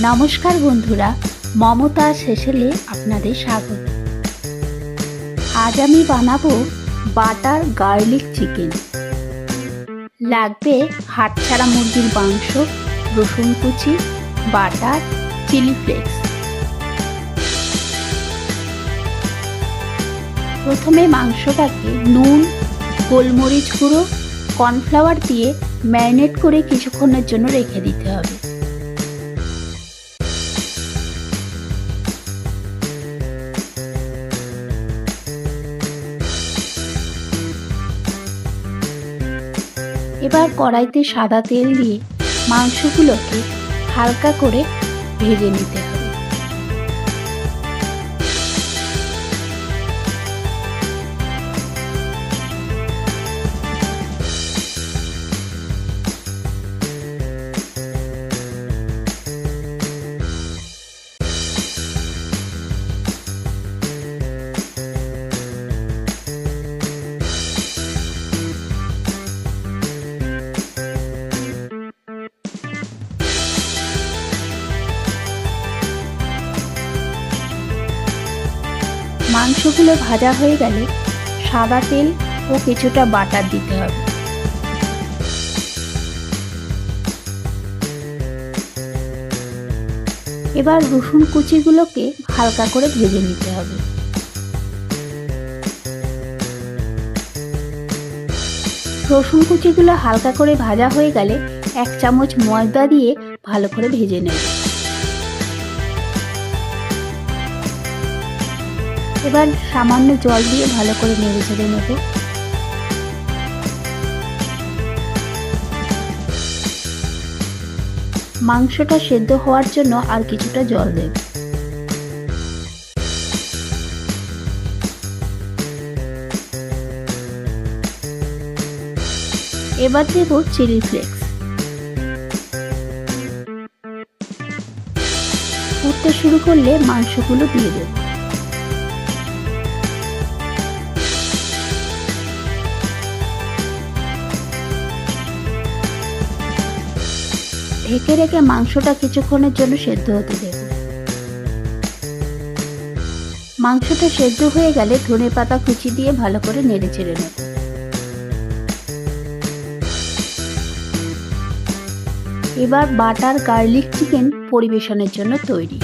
নমস্কার বন্ধুরা, মমতা শেষেলে আপনাদের স্বাগত। আজ আমি বানাবো বাটার গার্লিক চিকেন। লাগবে হাটছাড়া মুরগির মাংস, রসুন কুচি, বাটার, চিলি ফ্লেক্স। প্রথমে মাংসটাকে নুন, গোলমরিচ গুঁড়ো, কর্নফ্লাওয়ার দিয়ে ম্যারিনেট করে কিছুক্ষণের জন্য রেখে দিতে হবে। এবার কড়াইতে সাদা তেল দিয়ে মাংসগুলোকে হালকা করে ভেজে নিতে মাংসগুলো ভাজা হয়ে গেলে সাদা তেল ও কিছুটা বাটার দিতে হবে। এবার রসুন কুচিগুলোকে হালকা করে ভেজে নিতে হবে। রসুন কুচিগুলো হালকা করে ভাজা হয়ে গেলে এক চামচ ময়দা দিয়ে ভালো করে ভেজে নেব। এবার সামান্য জল দিয়ে ভালো করে নেড়ে চেড়ে নেব। মাংসটা সেদ্ধ হওয়ার জন্য আর কিছুটা জল দেব। এবার দেব চিলি ফ্লেক্স। ফুটতে শুরু করলে মাংসগুলো দিয়ে দেবো। ঢেকে রেখে মাংসটা কিছুক্ষণের জন্য সেদ্ধ হতে দেব। মাংসটা সেদ্ধ হয়ে গেলে ধনে পাতা কুচি দিয়ে ভালো করে নেড়ে চেড়ে নেব। এবার বাটার গার্লিক চিকেন পরিবেশনের জন্য তৈরি।